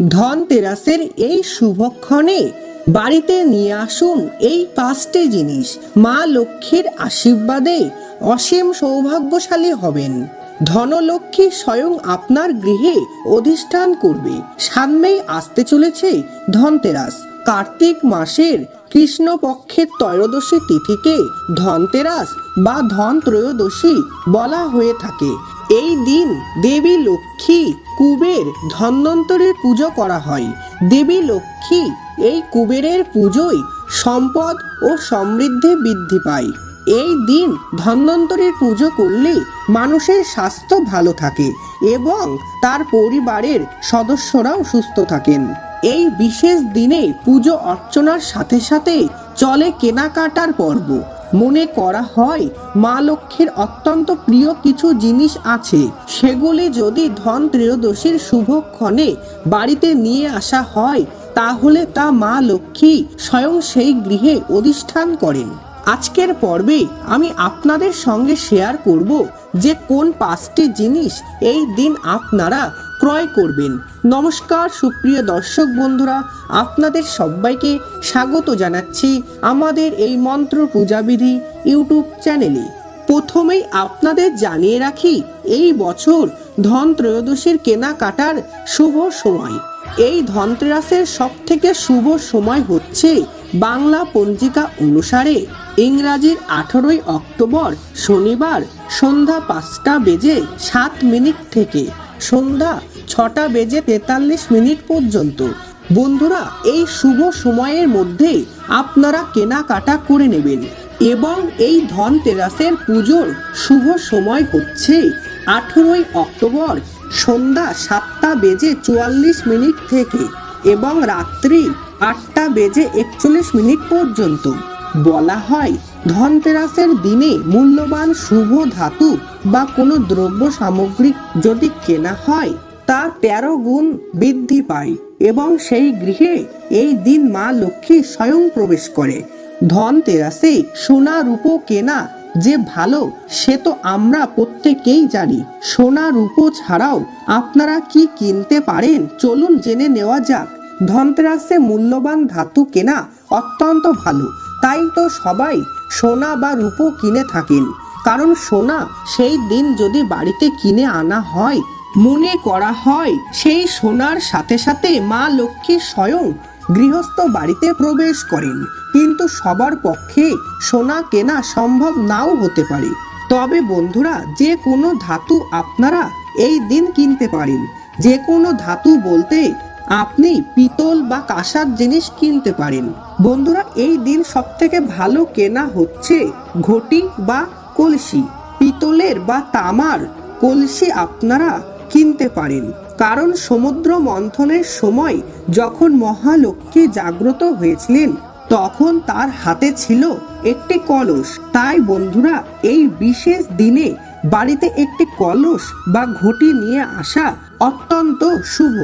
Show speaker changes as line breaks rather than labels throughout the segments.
ধনতেরাসের এই শুভক্ষণে বাড়িতে নিয়ে আসুন এই পাঁচটি জিনিস। মা লক্ষ্মীর আশীর্বাদে অসীম সৌভাগ্যশালী হবেন। ধনলক্ষ্মী স্বয়ং আপনার গৃহে অধিষ্ঠান করবে। সামনেই আসতে চলেছে ধনতেরাস। কার্তিক মাসের কৃষ্ণপক্ষের ত্রয়োদশী তিথিকে ধনতেরাস বা ধন ত্রয়োদশী বলা হয়ে থাকে। এই দিন দেবী লক্ষ্মী কুবের ধন্বন্তরের পুজো করা হয়। দেবী লক্ষ্মী এই কুবেরের পুজোয় সম্পদ ও সমৃদ্ধি বৃদ্ধি পায়। এই দিন ধন্বন্তরের পুজো করলে মানুষের স্বাস্থ্য ভালো থাকে এবং তার পরিবারের সদস্যরাও সুস্থ থাকেন। এই বিশেষ দিনে পুজো অর্চনার সাথে সাথে চলে কেনাকাটার পর্ব। মনে করা হয়, মা লক্ষ্মীর অত্যন্ত প্রিয় কিছু জিনিস আছে। সেগুলি যদি ধন ত্রয়োদশীর শুভক্ষণে বাড়িতে নিয়ে আসা হয়, তাহলে তা মা লক্ষ্মী স্বয়ং সেই গৃহে অধিষ্ঠান করেন। আজকের পর্বে আমি আপনাদের সঙ্গে শেয়ার করব যে কোন পাঁচটি জিনিস এই দিন আপনারা ক্রয় করবেন। নমস্কার, সুপ্রিয় দর্শক বন্ধুরা, আপনাদের সবাইকে স্বাগত জানাচ্ছি আমাদের এই মন্ত্র পূজাবিধি ইউটিউব চ্যানেলে। প্রথমেই আপনাদের জানিয়ে রাখি, এই বছর ধন ত্রয়োদশীর কেনাকাটার শুভ সময়। এই ধনতেরাসের সব থেকে শুভ সময় হচ্ছে বাংলা পঞ্জিকা অনুসারে ইংরাজির আঠেরোই অক্টোবর শনিবার সন্ধ্যা পাঁচটা বেজে সাত মিনিট থেকে। সন্ধ্যা ছটা বেজে তেতাল্লিশ মিনিট পর্যন্ত। বন্ধুরা, এই শুভ সময়ের মধ্যে আপনারা কেনাকাটা করে নেবেন এবং এই ধনতেরাসের পুজোর শুভ সময় হচ্ছে আঠেরোই অক্টোবর সন্ধ্যা সাতটা বেজে চুয়াল্লিশ মিনিট থেকে এবং রাত্রি আটটা বেজে একচল্লিশ মিনিট পর্যন্ত। বলা হয় ধনতেরাসের দিনে মূল্যবান শুভ ধাতু বা কোনো দ্রব্য সামগ্রী যদি কেনা হয়, তা তেরো গুণ বৃদ্ধি পায় এবং সেই গৃহে এই দিন মা লক্ষ্মী স্বয়ং প্রবেশ করে। ধনতেরাসে সোনা রূপো কেনা যে ভালো, সে তো আমরা প্রত্যেকেই জানি। সোনা রূপো ছাড়াও আপনারা কি কিনতে পারেন? চলুন জেনে নেওয়া যাক। ধনতেরাসে মূল্যবান ধাতু কেনা অত্যন্ত ভালো। তাই তো সবাই সোনা বা রূপো কিনে থাকেন। কারণ সোনা সেই দিন যদি বাড়িতে কিনে আনা হয়, মনে করা হয় সেই সোনার সাথে সাথে মা লক্ষ্মী স্বয়ং গৃহস্থ বাড়িতে প্রবেশ করেন। কিন্তু সবার পক্ষে সোনা কেনা সম্ভব নাও হতে পারে। তবে বন্ধুরা, যে কোনো ধাতু আপনারা এই দিন কিনতে পারেন। যে কোনো ধাতু বলতে আপনি পিতল বা কাঁসার জিনিস কিনতে পারেন। বন্ধুরা, এই দিন সব থেকে ভালো কেনা হচ্ছে ঘটি বা কলসি। পিতলের বা তামার কলসি আপনারা কিনতে পারেন। কারণ সমুদ্র মন্থনের সময় যখন মহালক্ষ্মী জাগ্রত হয়েছিলেন, তখন তার হাতে ছিল একটি কলস। তাই বন্ধুরা, এই বিশেষ দিনে বাড়িতে একটি কলস বা ঘটি নিয়ে আসা অত্যন্ত শুভ।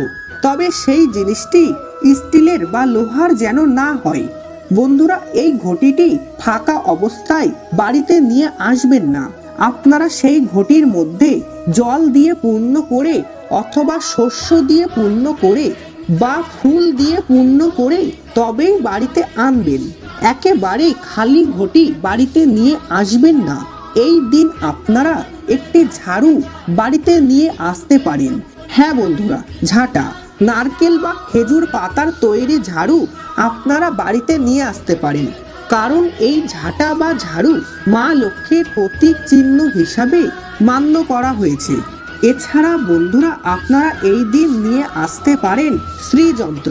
তবে সেই জিনিসটি স্টিলের বা লোহার যেন না হয়। বন্ধুরা, এই ঘটিটি ফাঁকা অবস্থায় বাড়িতে নিয়ে আসবেন না। আপনারা সেই ঘটির মধ্যে জল দিয়ে পূর্ণ করে অথবা শস্য দিয়ে পূর্ণ করে বা ফুল দিয়ে পূর্ণ করে তবেই বাড়িতে আনবেন। একেবারে খালি ঘটি বাড়িতে নিয়ে আসবেন না। এই দিন আপনারা একটি ঝাড়ু বাড়িতে নিয়ে আসতে পারেন। হ্যাঁ বন্ধুরা, ঝাঁটা। নারকেল বা খেজুর পাতার তৈরি ঝাড়ু আপনারা বাড়িতে নিয়ে আসতে পারেন। কারণ এই ঝাঁটা বা ঝাড়ু মা লক্ষ্মীর প্রতীক চিহ্ন হিসাবে মান্য করা হয়েছে। এছাড়া বন্ধুরা, আপনারা এই দিন নিয়ে আসতে পারেন শ্রীযন্ত্র।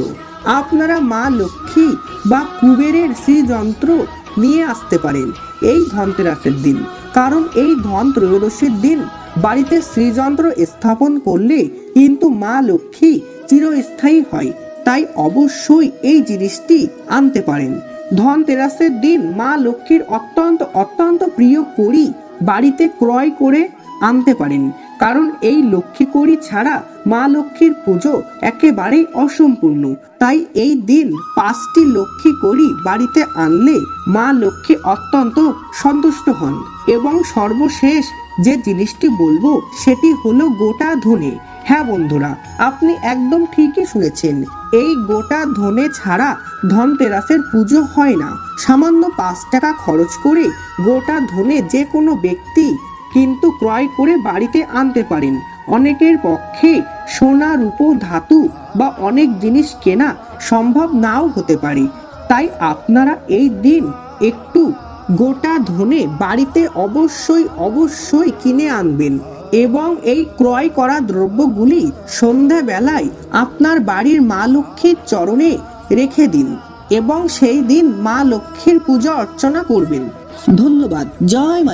আপনারা মা লক্ষ্মী বা কুবেরের শ্রীযন্ত্র নিয়ে আসতে পারেন এই ধনতেরাসের দিন। কারণ এই ধন ত্রয়োদশীর দিন বাড়িতে শ্রীযন্ত্র স্থাপন করলে কিন্তু মা লক্ষ্মী চিরস্থায়ী হয়, তাই অবশ্যই এই জিনিসটি আনতে পারেন। ধনতেরাসের দিন মা লক্ষ্মীর অত্যন্ত অত্যন্ত প্রিয় কড়ি বাড়িতে ক্রয় করে আনতে পারেন। কারণ এই লক্ষ্মী কড়ি ছাড়া মা লক্ষ্মীর পুজো একেবারেই অসম্পূর্ণ। তাই এই দিন পাঁচটি লক্ষ্মী কড়ি বাড়িতে আনলে মা লক্ষ্মী অত্যন্ত সন্তুষ্ট হন। এবং সর্বশেষ যে জিনিসটি বলব, সেটি হলো গোটা ধনে। হ্যাঁ বন্ধুরা, আপনি একদম ঠিকই শুনেছেন। এই গোটা ধনে ছাড়া ধনতেরাসের পুজো হয় না। সামান্য পাঁচ টাকা খরচ করে গোটা ধনে যে কোনো ব্যক্তি কিন্তু ক্রয় করে বাড়িতে আনতে পারেন। অনেকের পক্ষে সোনা, রূপো, ধাতু বা অনেক জিনিস কেনা সম্ভব নাও হতে পারে। তাই আপনারা এই দিন একটু গোটা ধনে বাড়িতে অবশ্যই অবশ্যই কিনে আনবেন। এবং এই ক্রয় করা দ্রব্যগুলি সন্ধ্যাবেলায় আপনার বাড়ির মা লক্ষ্মীর চরণে রেখে দিন এবং সেই দিন মা লক্ষ্মীর পূজা অর্চনা করবেন ধন্যবাদ জয় মা।